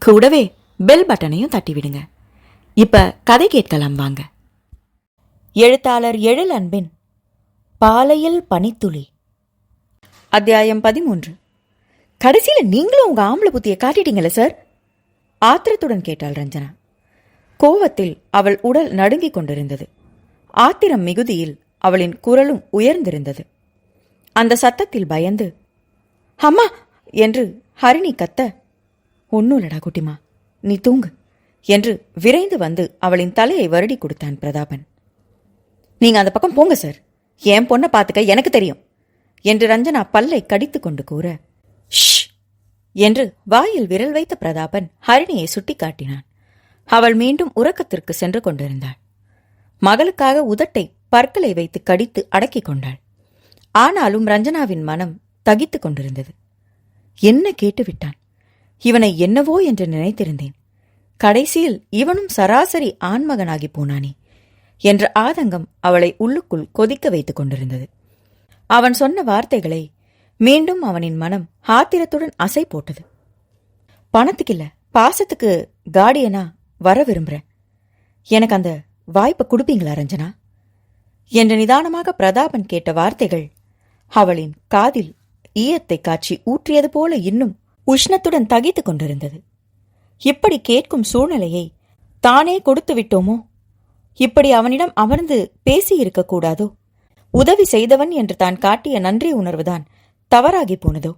கூடவே பெல் பட்டனையும் தட்டிவிடுங்க. இப்ப கதை கேட்கலாம் வாங்க. எழுத்தாளர் எழில் அன்பின் பாலையில் பனித்துளி. அத்தியாயம் பதிமூன்று. கடைசியில் நீங்களும் உங்க ஆம்பளை புத்தியை காட்டிட்டீங்களே சார் ஆத்திரத்துடன் கேட்டாள் ரஞ்சனா. கோவத்தில் அவள் உடல் நடுங்கிக் கொண்டிருந்தது. ஆத்திரம் மிகுதியில் அவளின் குரலும் உயர்ந்திருந்தது. அந்த சத்தத்தில் பயந்து அம்மா! என்று ஹரிணி கத்த ஒன்னும் இல்லடா குட்டிமா நீ தூங்கு என்று விரைந்து வந்து அவளின் தலையை வருடி கொடுத்தான் பிரதாபன். நீங்க அந்த பக்கம் போங்க சார். என் பொண்ணை பார்த்துக்க எனக்கு தெரியும் என்று ரஞ்சனா பல்லை கடித்து கொண்டு கூற ஷ் என்று வாயில் விரல் வைத்த பிரதாபன் ஹரிணியை சுட்டிக்காட்டினான். அவள் மீண்டும் உறக்கத்திற்கு சென்று கொண்டிருந்தாள். மகளுக்காக உதட்டை பற்களை வைத்து கடித்து அடக்கிக் கொண்டாள். ஆனாலும் ரஞ்சனாவின் மனம் தகித்துக் கொண்டிருந்தது. என்ன கேட்டுவிட்டான்? இவனை என்னவோ என்று நினைத்திருந்தேன். கடைசியில் இவனும் சராசரி ஆண்மகனாகி போனானே என்ற ஆதங்கம் அவளை உள்ளுக்குள் கொதிக்க வைத்துக் கொண்டிருந்தது. அவன் சொன்ன வார்த்தைகளை மீண்டும் அவனின் மனம் ஆத்திரத்துடன் அசை போட்டது. பணத்துக்கு இல்ல பாசத்துக்கு கார்டியனா வர விரும்புறேன். எனக்கு அந்த வாய்ப்பை கொடுப்பீங்களா ரஞ்சனா? என்று நிதானமாக பிரதாபன் கேட்ட வார்த்தைகள் அவளின் காதில் ஈயத்தை காட்சி ஊற்றியது போல இன்னும் உஷ்ணத்துடன் தகித்து கொண்டிருந்தது. இப்படி கேட்கும் சூழ்நிலையை தானே கொடுத்து விட்டோமோ? இப்படி அவனிடம் அமர்ந்து பேசியிருக்கக்கூடாதோ உதவி செய்தவன் என்று தான் காட்டிய நன்றி உணர்வுதான் தவறாகி போனதோ?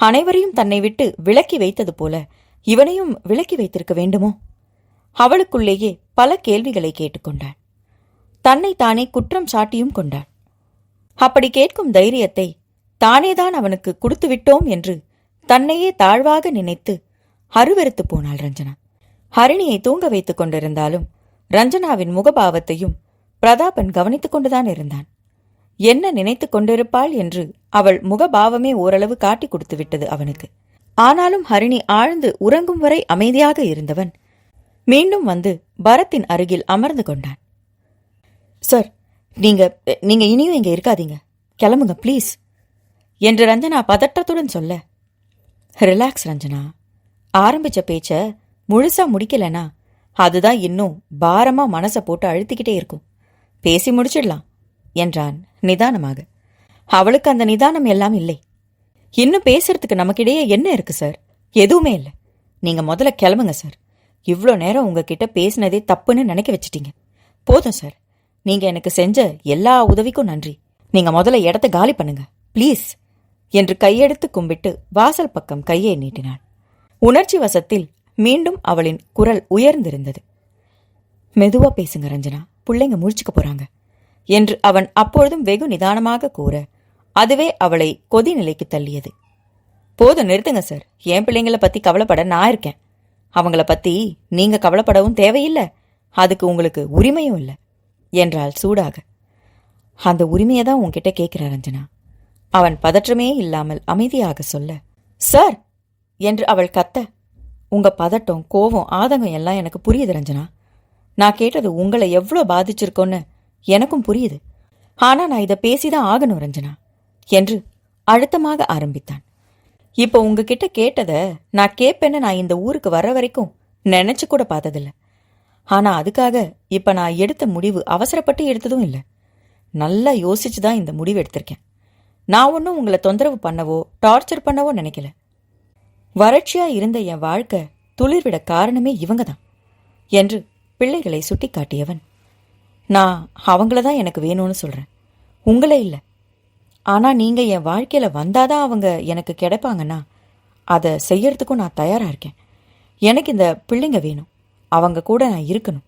அனைவரையும் தன்னை விட்டு விலக்கி வைத்தது போல இவனையும் விலக்கி வைத்திருக்க வேண்டுமோ? அவளுக்குள்ளேயே பல கேள்விகளை கேட்டுக்கொண்டான் தன்னை தானே குற்றம் சாட்டியும் கொண்டான் அப்படி கேட்கும் தைரியத்தை தானேதான் அவனுக்கு கொடுத்து விட்டோம் என்று தன்னையே தாழ்வாக நினைத்து அருவெறுத்து போனாள் ரஞ்சனா. ஹரிணியை தூங்க வைத்துக் கொண்டிருந்தாலும் ரஞ்சனாவின் முகபாவத்தையும் பிரதாபன் கவனித்துக் கொண்டுதான் இருந்தான். என்ன நினைத்துக் கொண்டிருப்பாள் என்று அவள் முகபாவமே ஓரளவு காட்டிக் கொடுத்து விட்டது அவனுக்கு. ஆனாலும் ஹரிணி ஆழ்ந்து உறங்கும் வரை அமைதியாக இருந்தவன் மீண்டும் வந்து பரத்தின் அருகில் அமர்ந்து கொண்டான். சார் நீங்க நீங்க இனியும் இங்க இருக்காதீங்க. கிளம்புங்க ப்ளீஸ் என்று ரஞ்சனா பதட்டத்துடன் சொல்ல ரிலாக்ஸ் ரஞ்சனா. ஆரம்பிச்ச பேச்ச முழுசா முடிக்கலனா அதுதான் இன்னும் பாரமா மனசை போட்டு அழுத்திக்கிட்டே இருக்கும். பேசி முடிச்சிடலாம் என்றான் நிதானமாக. அவளுக்கு அந்த நிதானம் எல்லாம் இல்லை. இன்னும் பேசுறதுக்கு நமக்கிடையே என்ன இருக்கு சார்? எதுவுமே இல்லை. நீங்க முதல்ல கிளம்புங்க சார். இவ்வளோ நேரம் உங்ககிட்ட பேசினதே தப்புன்னு நினைக்க வச்சிட்டீங்க. போதும் சார். நீங்க எனக்கு செஞ்ச எல்லா உதவிக்கும் நன்றி. நீங்க முதல்ல இடத்த காலி பண்ணுங்க. ப்ளீஸ். என்று கையெடுத்து கும்பிட்டு வாசல் பக்கம் கையை நீட்டினான் உணர்ச்சி வசத்தில் மீண்டும் அவளின் குரல் உயர்ந்திருந்தது. மெதுவா பேசுங்க ரஞ்சனா பிள்ளைங்க முழிச்சுக்க போறாங்க என்று அவன் அப்பொழுதும் வெகு நிதானமாக கூற அதுவே அவளை கொதி நிலைக்கு தள்ளியது. போதும் நிறுத்துங்க சார். என் பிள்ளைங்கள பத்தி கவலைப்பட நான் இருக்கேன். அவங்கள பத்தி நீங்க கவலைப்படவும் தேவையில்லை. அதுக்கு உங்களுக்கு உரிமையும் இல்லை என்றாள் சூடாக. அந்த உரிமையை தான் உன்கிட்ட கேட்கிற ரஞ்சனா. அவன் பதற்றமே இல்லாமல் அமைதியாக சொல்ல சார் என்று அவள் கத்த உங்க பதட்டம் கோவம் ஆதங்கம் எல்லாம் எனக்கு புரியுது ரஞ்சனா. நான் கேட்டது உங்களை எவ்வளோ பாதிச்சிருக்கோன்னு எனக்கும் புரியுது. ஆனா நான் இதை பேசிதான் ஆகணும் ரஞ்சனா என்று அழுத்தமாக ஆரம்பித்தான். இப்போ உங்ககிட்ட கேட்டத நான் கேட்பேன்னு நான் இந்த ஊருக்கு வர வரைக்கும் நினைச்சு கூட பார்த்ததில்ல. ஆனா அதுக்காக இப்ப நான் எடுத்த முடிவு அவசரப்பட்டு எடுத்ததும் இல்லை. நல்லா யோசிச்சு தான் இந்த முடிவு எடுத்திருக்கேன். நான் ஒன்றும் உங்களை தொந்தரவு பண்ணவோ டார்ச்சர் பண்ணவோ நினைக்கல. வறட்சியா இருந்த என் வாழ்க்கை துளிர்விட காரணமே இவங்க தான் என்று பிள்ளைகளை சுட்டிக்காட்டியவன். நான் அவங்கள தான் எனக்கு வேணும்னு சொல்றேன். உங்களே இல்லை. ஆனா நீங்க என் வாழ்க்கையில வந்தாதான் அவங்க எனக்கு கிடைப்பாங்கன்னா அதை செய்யறதுக்கும் நான் தயாரா இருக்கேன். எனக்கு இந்த பிள்ளைங்க வேணும். அவங்க கூட நான் இருக்கணும்.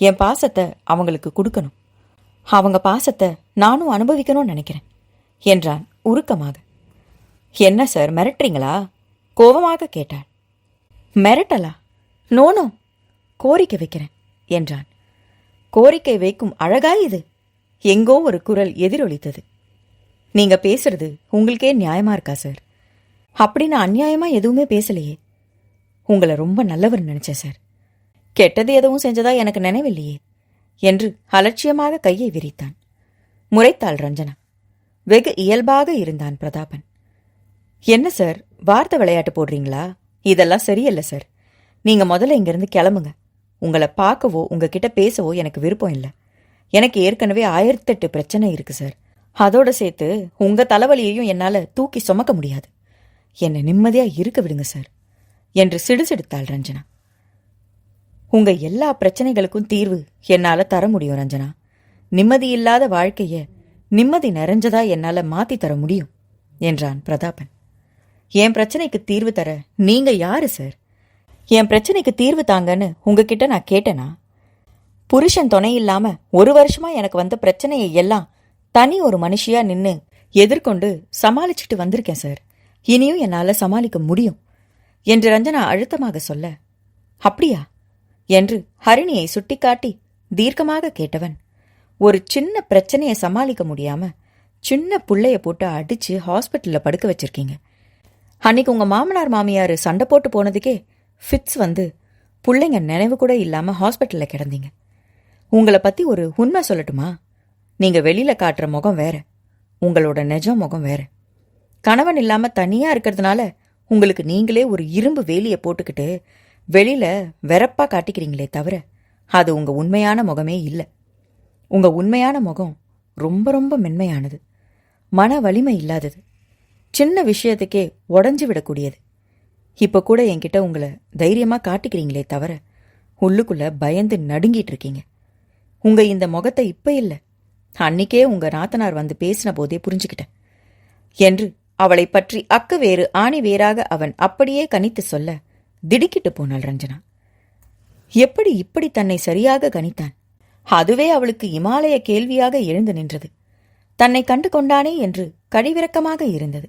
என் பாசத்தை அவங்களுக்கு கொடுக்கணும். அவங்க பாசத்தை நானும் அனுபவிக்கணும்னு நினைக்கிறேன். என்றான் உருக்கமாக. என்ன சார் மிரட்டுறீங்களா? கோபமாக கேட்டாள். மிரட்டலா? நோனோ கோரிக்கை வைக்கிறேன் என்றான். கோரிக்கை வைக்கும் அழகா இது? எங்கோ ஒரு குரல் எதிரொலித்தது. நீங்க பேசுறது உங்களுக்கே நியாயமா இருக்கா சார்? அப்படி நான் அநியாயமா எதுவுமே பேசலையே. உங்களை ரொம்ப நல்லவர் நினைச்சேன் சார். கெட்டது எதுவும் செஞ்சதா எனக்கு நினைவில்லையே? என்று அலட்சியமாக கையை விரித்தான். முறைத்தாள் ரஞ்சனா. வெகு இயல்பாக இருந்தான் பிரதாபன். என்ன சார் வார்த்தை விளையாட்டு போடுறீங்களா? இதெல்லாம் சரியில்லை சார். நீங்க முதல்ல இங்கிருந்து கிளம்புங்க. உங்களை பார்க்கவோ உங்ககிட்ட பேசவோ எனக்கு விருப்பம் இல்லை. எனக்கு ஏற்கனவே ஆயிரத்தெட்டு பிரச்சனை இருக்கு சார். அதோட சேர்த்து உங்க தலைவலியையும் என்னால தூக்கி சுமக்க முடியாது. என்னை நிம்மதியா இருக்க விடுங்க சார் என்று சிடுசிடுத்தாள் ரஞ்சனா. உங்க எல்லா பிரச்சனைகளுக்கும் தீர்வு என்னால தர முடியும் ரஞ்சனா. நிம்மதியில்லாத வாழ்க்கையை வாழ்க்கைய நிம்மதி நிறைஞ்சதா என்னால மாத்தி தர முடியும்? என்றான் பிரதாபன். என் பிரச்சனைக்கு தீர்வு தர நீங்க யாரு சார்? என் பிரச்சனைக்கு தீர்வு தாங்கன்னு உங்ககிட்ட நான் கேட்டேனா? புருஷன் துணை இல்லாம ஒரு வருஷமா எனக்கு வந்த பிரச்சனையை எல்லாம் தனி ஒரு மனுஷியா நின்னு எதிர்கொண்டு சமாளிச்சுட்டு வந்திருக்கேன் சார். இனியும் என்னால சமாளிக்க முடியும் என்று ரஞ்சனா அழுத்தமாக சொல்ல அப்படியா? என்று ஹரிணியை சுட்டிக்காட்டி தீர்க்கமாக கேட்டவன் ஒரு சின்ன பிரச்சனையை சமாளிக்க முடியாம சின்ன பிள்ளைய போட்டு அடிச்சு ஹாஸ்பிட்டல்ல படுக்க வச்சிருக்கீங்க. அன்னைக்கு உங்க மாமனார் மாமியார் சண்டை போட்டு போனதுக்கே ஃபிட்ஸ் வந்து பிள்ளைங்க நினைவு கூட இல்லாம ஹாஸ்பிட்டல்ல கிடந்தீங்க. உங்களை பத்தி ஒரு உண்மை சொல்லட்டுமா? நீங்க வெளியில காட்டுற முகம் வேற. உங்களோட நிஜம் முகம் வேற. கணவன் இல்லாம தனியா இருக்கிறதுனால உங்களுக்கு நீங்களே ஒரு இரும்பு வேலியை போட்டுக்கிட்டு வெளியில வெறப்பா காட்டிக்கிறீங்களே தவிர அது உங்க உண்மையான முகமே இல்லை. உங்க உண்மையான முகம் ரொம்ப ரொம்ப மென்மையானது. மன வலிமை இல்லாதது. சின்ன விஷயத்துக்கே உடஞ்சு விடக்கூடியது. இப்ப கூட என்கிட்ட உங்களை தைரியமா காட்டிக்கிறீங்களே தவிர உள்ளுக்குள்ள பயந்து நடுங்கிட்டு இருக்கீங்க. உங்க இந்த முகத்தை இப்ப இல்ல. அன்னிக்கே உங்க நாத்தனார் வந்து பேசின போதே புரிஞ்சுக்கிட்டேன். என்று அவளை பற்றி அக்கு வேறு ஆணி வேறாக அவன் அப்படியே கணித்து சொல்ல திடுக்கிட்டு போனாள் ரஞ்சனா. எப்படி இப்படி தன்னை சரியாக கணித்தான்? அதுவே அவளுக்கு இமாலய கேள்வியாக எழுந்து நின்றது. தன்னை கண்டு கொண்டானே என்று கழிவிறக்கமாக இருந்தது.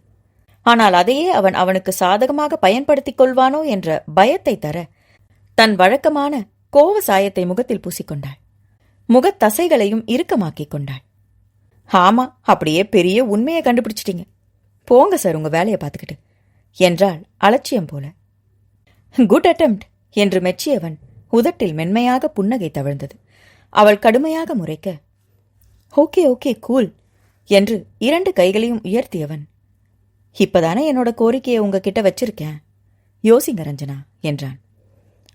ஆனால் அதையே அவன் அவனுக்கு சாதகமாக பயன்படுத்திக் கொள்வானோ என்ற பயத்தை தர தன் வழக்கமான கோவ சாயத்தை முகத்தில் பூசிக்கொண்டாள். முகத் தசைகளையும் இறுக்கமாக்கிக் கொண்டாள். ஆமா அப்படியே பெரிய உண்மையை கண்டுபிடிச்சிட்டீங்க. போங்க சார் உங்க வேலையை பார்த்துக்கிட்டு என்றாள் அலட்சியம் போல. குட் அட்டெம்ட் என்று மெச்சியவன் உதட்டில் மென்மையாக புன்னகை தவழ்ந்தது. அவள் கடுமையாக முறைக்க ஓகே ஓகே கூல் என்று இரண்டு கைகளையும் உயர்த்தியவன். இப்பதானே என்னோட கோரிக்கையை உங்ககிட்ட வச்சிருக்கேன் யோசிங்க ரஞ்சனா என்றான்.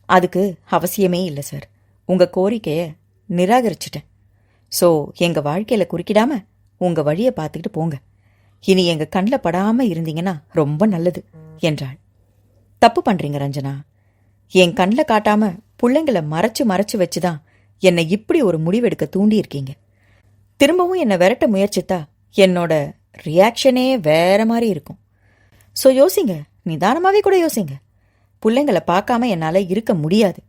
அதுக்கு அவசியமே இல்லை சார். உங்க கோரிக்கைய நிராகரிச்சிட்டேன். ஸோ எங்க வாழ்க்கையில குறுக்கிடாம உங்க வழியை பார்த்துக்கிட்டு போங்க. இனி எங்க கண்ணில் படாம இருந்தீங்கன்னா ரொம்ப நல்லது என்றாள். தப்பு பண்றீங்க ரஞ்சனா. என் கண்ணில் காட்டாம பிள்ளைங்களை மறைச்சு மறைச்சு வச்சுதான் என்னை இப்படி ஒரு முடிவெடுக்க தூண்டியிருக்கீங்க. திரும்பவும் என்னை விரட்ட முயற்சித்தா என்னோட ரியாக்ஷனே வேற மாதிரி இருக்கும். ஸோ யோசிங்க. நிதானமாவே கூட யோசிங்க. பிள்ளைங்களை பார்க்காம என்னால் இருக்க முடியாது.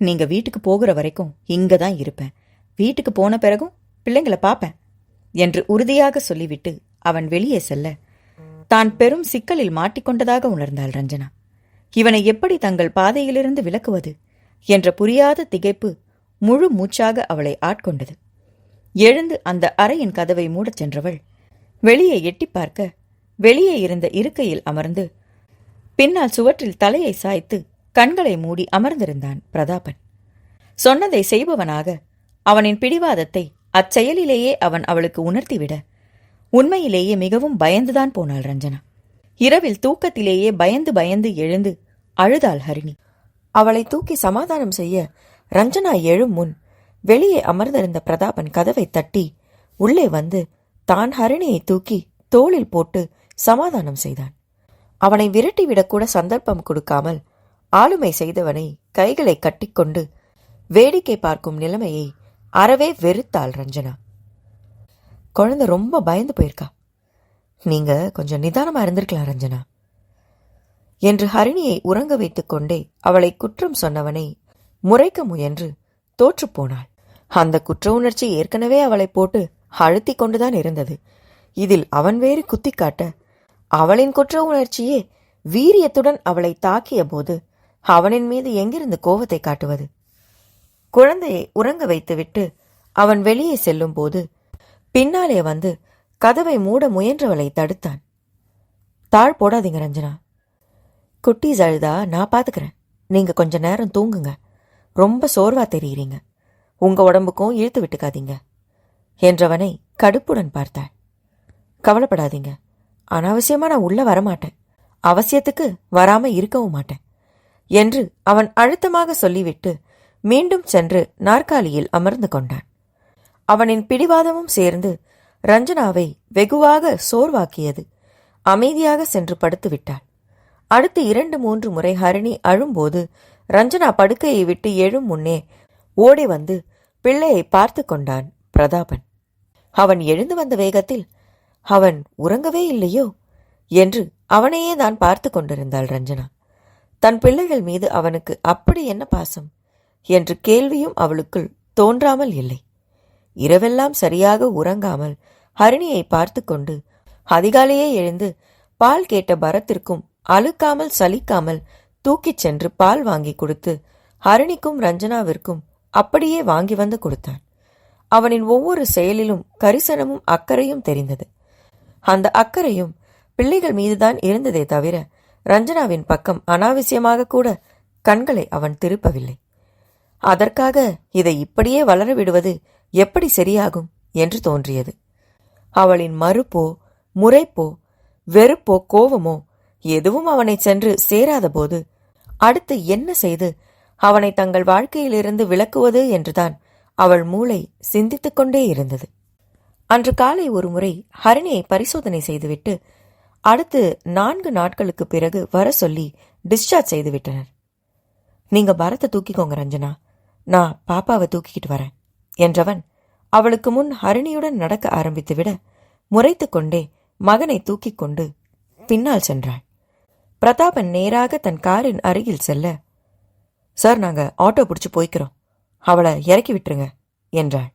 நீங்க வீட்டுக்கு போகிற வரைக்கும் இங்கே தான் இருப்பேன். வீட்டுக்கு போன பிறகும் பிள்ளைங்களை பார்ப்பேன் என்று உறுதியாக சொல்லிவிட்டு அவன் வெளியே செல்ல தான் பெரும் சிக்கலில் மாட்டிக்கொண்டதாக உணர்ந்தாள் ரஞ்சனா. இவனை எப்படி தங்கள் பாதையிலிருந்து விலக்குவது என்ற புரியாத திகைப்பு முழு மூச்சாக அவளை ஆட்கொண்டது. எழுந்து அந்த அறையின் கதவை மூடச் சென்றவள் வெளியே எட்டி பார்க்க வெளியே இருந்த இருக்கையில் அமர்ந்து பின்னால் சுவற்றில் தலையை சாய்த்து கண்களை மூடி அமர்ந்திருந்தான் பிரதாபன். சொன்னதை செய்பவனாக அவனின் பிடிவாதத்தை அச்செயலிலேயே அவன் அவளுக்கு உணர்த்திவிட உண்மையிலேயே மிகவும் பயந்துதான் போனாள் ரஞ்சனா. இரவில் தூக்கத்திலேயே பயந்து பயந்து எழுந்து அழுதாள் ஹரிணி. அவளை தூக்கி சமாதானம் செய்ய ரஞ்சனா எழும் முன் வெளியே அமர்ந்திருந்த பிரதாபன் கதவை தட்டி உள்ளே வந்து தான் ஹரிணியை தூக்கி தோளில் போட்டு சமாதானம் செய்தான். அவனை விரட்டிவிடக்கூட சந்தர்ப்பம் கொடுக்காமல் ஆளுமை செய்தவனை கைகளை கட்டிக்கொண்டு வேடிக்கை பார்க்கும் நிலைமையை அறவே வெறுத்தாள் ரஞ்சனா. குழந்தை ரொம்ப பயந்து போயிருக்கா. நீங்க கொஞ்சம் நிதானமா இருந்திருக்கலாம் ரஞ்சனா. என்று ஹரிணியை உறங்க வைத்துக் கொண்டே அவளை குற்றம் சொன்னவனை முறைக்க முயன்று தோற்றுப்போனாள் அந்த குற்ற உணர்ச்சி ஏற்கனவே அவளை போட்டு அழுத்திக் கொண்டுதான் இருந்தது. இதில் அவன் வேறு குத்தி காட்ட அவளின் குற்ற உணர்ச்சியே வீரியத்துடன் அவளை தாக்கிய போது அவனின் மீது எங்கிருந்து கோபத்தை காட்டுவது? குழந்தையை உறங்க வைத்துவிட்டு அவன் வெளியே செல்லும் போது பின்னாலே வந்து கதவை மூட முயன்றவளை தடுத்தான். தாழ் போடாதீங்க ரஞ்சனா. குட்டீஸ் அழுதா நான் பாத்துக்கிறேன். நீங்க கொஞ்ச நேரம் தூங்குங்க. ரொம்ப சோர்வா தெரியுறீங்க. உங்க உடம்புக்கும் இழுத்து விட்டுக்காதீங்க. என்றவனை கடுப்புடன் பார்த்தாள். கவலைப்படாதீங்க. அனாவசியமா நான் உள்ள வரமாட்டேன். அவசியத்துக்கு வராம இருக்கவும் மாட்டேன். என்று அவன் அழுத்தமாக சொல்லிவிட்டு மீண்டும் சென்று நாற்காலியில் அமர்ந்து கொண்டான். அவனின் பிடிவாதமும் சேர்ந்து ரஞ்சனாவை வெகுவாக சோர்வாக்கியது. அமைதியாக சென்று படுத்து விட்டாள் அடுத்து இரண்டு மூன்று முறை ஹரிணி அழும்போது ரஞ்சனா படுக்கையை விட்டு எழும் முன்னே ஓடி வந்து பிள்ளையை பார்த்து கொண்டான் பிரதாபன். அவன் எழுந்து வந்த வேகத்தில் அவன் உறங்கவே இல்லையோ? என்று அவனையே தான் பார்த்து கொண்டிருந்தாள் ரஞ்சனா. தன் பிள்ளைகள் மீது அவனுக்கு அப்படி என்ன பாசம்? என்று கேள்வியும் அவளுக்குள் தோன்றாமல் இல்லை. இரவெல்லாம் சரியாக உறங்காமல் ஹரிணியை பார்த்து கொண்டு அதிகாலையே எழுந்து பால் கேட்ட பரத்திற்கும் அழுக்காமல் சலிக்காமல் தூக்கிச் சென்று பால் வாங்கி கொடுத்து ஹரிணிக்கும் ரஞ்சனாவிற்கும் அப்படியே வாங்கி வந்து கொடுத்தான். அவனின் ஒவ்வொரு செயலிலும் கரிசனமும் அக்கறையும் தெரிந்தது. அந்த அக்கறையும் பிள்ளைகள் மீதுதான் இருந்ததே தவிர ரஞ்சனாவின் பக்கம் அனாவசியமாக கூட கண்களை அவன் திருப்பவில்லை. அதற்காக இதை இப்படியே வளர விடுவது எப்படி சரியாகும் என்று தோன்றியது. அவளின் மறுப்போ முறைப்போ வெறுப்போ கோவமோ எதுவும் அவனை சென்று சேராதபோது அடுத்து என்ன செய்து? அவனை தங்கள் வாழ்க்கையிலிருந்து விலக்குவது என்றுதான் அவள் மூளை சிந்தித்துக் கொண்டே இருந்தது. அன்று காலை ஒரு முறை ஹரிணியை பரிசோதனை செய்துவிட்டு அடுத்து நான்கு நாட்களுக்கு பிறகு வர சொல்லி டிஸ்சார்ஜ் செய்து விட்டனர் நீங்க பரத்தை தூக்கிக்கோங்க ரஞ்சனா. நான் பாப்பாவை தூக்கிக்கிட்டு வரேன் என்றவன் அவளுக்கு முன் ஹரிணியுடன் நடக்க ஆரம்பித்துவிட முறைத்து கொண்டே மகனை தூக்கிக் கொண்டு பின்னால் சென்றாள். பிரதாபன் நேராக தன் காரின் அருகில் செல்ல சார் நாங்க ஆட்டோ பிடிச்சு போய்க்கிறோம். அவளை இறக்கி விட்டுருங்க என்றாள்.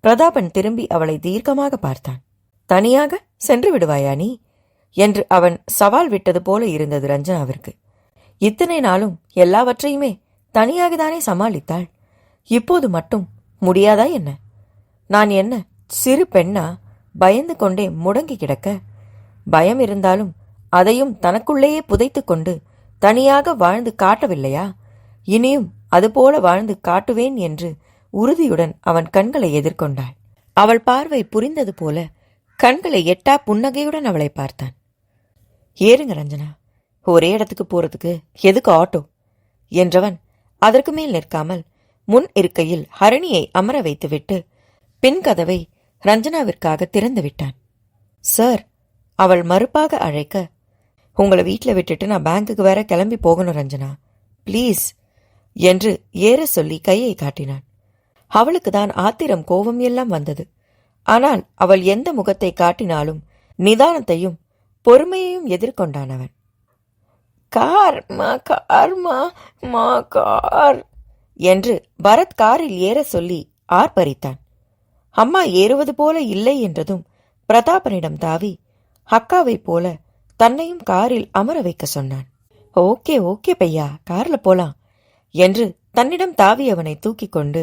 பிரதாபன் திரும்பி அவளை தீர்க்கமாக பார்த்தான். தனியாக சென்று விடுவாயா நீ? என்று அவன் சவால் விட்டது போல இருந்தது ரஞ்சனாவிற்கு. இத்தனை நாளும் எல்லாவற்றையுமே தனியாக தானே சமாளித்தாள். இப்போது மட்டும் முடியாதா என்ன? நான் என்ன சிறு பெண்ணா பயந்து கொண்டே முடங்கி கிடக்க? பயம் இருந்தாலும் அதையும் தனக்குள்ளேயே புதைத்துக் கொண்டு தனியாக வாழ்ந்து காட்டவில்லையா? இனியும் அதுபோல வாழ்ந்து காட்டுவேன் என்று உறுதியுடன் அவன் கண்களை எதிர்கொண்டாள். அவள் பார்வை புரிந்தது போல கண்களை எட்டா புன்னகையுடன் அவளை பார்த்தான். ஏறுங்க ரஞ்சனா ஒரே இடத்துக்கு போறதுக்கு எதுக்கு ஆட்டோ? என்றவன் அதற்கு மேல் நிற்காமல் முன் இருக்கையில் ஹரணியை அமர வைத்துவிட்டு பின் கதவை ரஞ்சனாவிற்காக திறந்து விட்டான். சார் அவள் மறுப்பாக அழைக்க உங்களை வீட்டில் விட்டுட்டு நான் பேங்குக்கு வேற கிளம்பி போகணும் ரஞ்சனா. ப்ளீஸ். என்று ஏற சொல்லி கையை காட்டினான். அவளுக்கு தான் ஆத்திரம் கோபம் எல்லாம் வந்தது. ஆனால் அவள் எந்த முகத்தை காட்டினாலும் நிதானத்தையும் பொறுமையையும் எதிர்கொண்டான் அவன். கார் மா கார் மா மா கார் என்று பரத் காரில் ஏற சொல்லி ஆர்ப்பரித்தான். அம்மா ஏறுவது போல இல்லை என்றதும் பிரதாபனிடம் தாவி அக்காவைப் போல தன்னையும் காரில் அமர வைக்க சொன்னான். ஓகே ஓகே பையா கார்ல போலாம் என்று தன்னிடம் தாவியவனை தூக்கிக் கொண்டு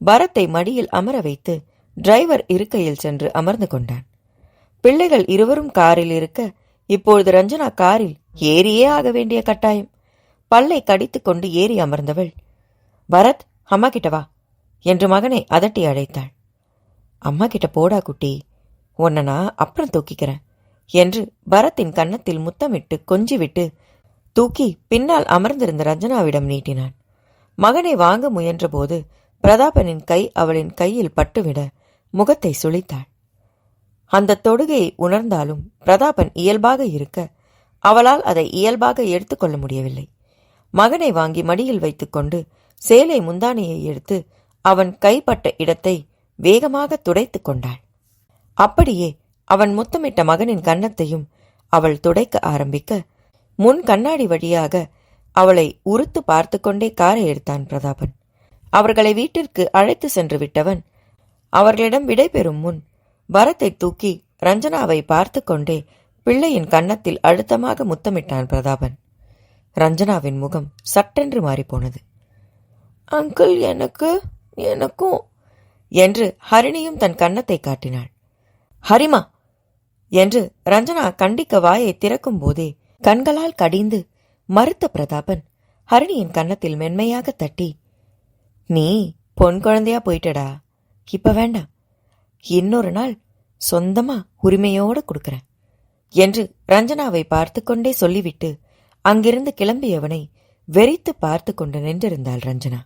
பரத்தை மடியில் அமர வைத்து டிரைவர் இருக்கையில் சென்று அமர்ந்து கொண்டான். பிள்ளைகள் இருவரும் காரில் இருக்க இப்பொழுது ரஞ்சனா காரில் ஏறியே ஆக வேண்டிய கட்டாயம். பல்லை கடித்துக் கொண்டு ஏறி அமர்ந்தவள் பரத் அம்மா கிட்ட வா என்று மகனை அதட்டி அழைத்தாள். அம்மா கிட்ட போடா குட்டி உன்னை நான் அப்புறம் தூக்கிக்கிறேன். என்று பரத்தின் கன்னத்தில் முத்தமிட்டு கொஞ்சிவிட்டு தூக்கி பின்னால் அமர்ந்திருந்த ரஞ்சனாவிடம் நீட்டினான். மகனை வாங்க முயன்றபோது பிரதாபனின் கை அவளின் கையில் பட்டுவிட முகத்தை சுளித்தாள் அந்த தொடுகையை உணர்ந்தாலும் பிரதாபன் இயல்பாக இருக்க அவளால் அதை இயல்பாக எடுத்துக்கொள்ள முடியவில்லை. மகனை வாங்கி மடியில் வைத்துக்கொண்டு சேலை முந்தானையை எடுத்து அவன் கைப்பட்ட இடத்தை வேகமாக துடைத்துக் கொண்டாள். அப்படியே அவன் முத்தமிட்ட மகனின் கன்னத்தையும் அவள் துடைக்க ஆரம்பிக்க முன் கண்ணாடி வழியாக அவளை உறுத்து பார்த்து கொண்டே காரை எடுத்தான் பிரதாபன். அவர்களை வீட்டிற்கு அழைத்து சென்று விட்டவன் அவர்களிடம் விடைபெறும் முன் பரத்தை தூக்கி ரஞ்சனாவை பார்த்து கொண்டே பிள்ளையின் கன்னத்தில் அழுத்தமாக முத்தமிட்டான் பிரதாபன். ரஞ்சனாவின் முகம் சட்டென்று மாறிப்போனது. அங்கிள் எனக்கு எனக்கும் என்று ஹரிணியும் தன் கன்னத்தை காட்டினாள். ஹரிமா என்று ரஞ்சனா கண்டிக்க வாயை திறக்கும் போதே கண்களால் கடிந்து மறுத்த பிரதாபன் ஹரிணியின் கன்னத்தில் மென்மையாக தட்டி நீ பொன் குழந்தையா போயிட்டடா. இப்ப வேண்டாம். இன்னொரு நாள் சொந்தமா உரிமையோட கொடுக்கறேன் என்று ரஞ்சனாவை பார்த்து கொண்டே சொல்லிவிட்டு அங்கிருந்து கிளம்பியவனை வெறித்து பார்த்து கொண்டு நின்றிருந்தாள் ரஞ்சனா.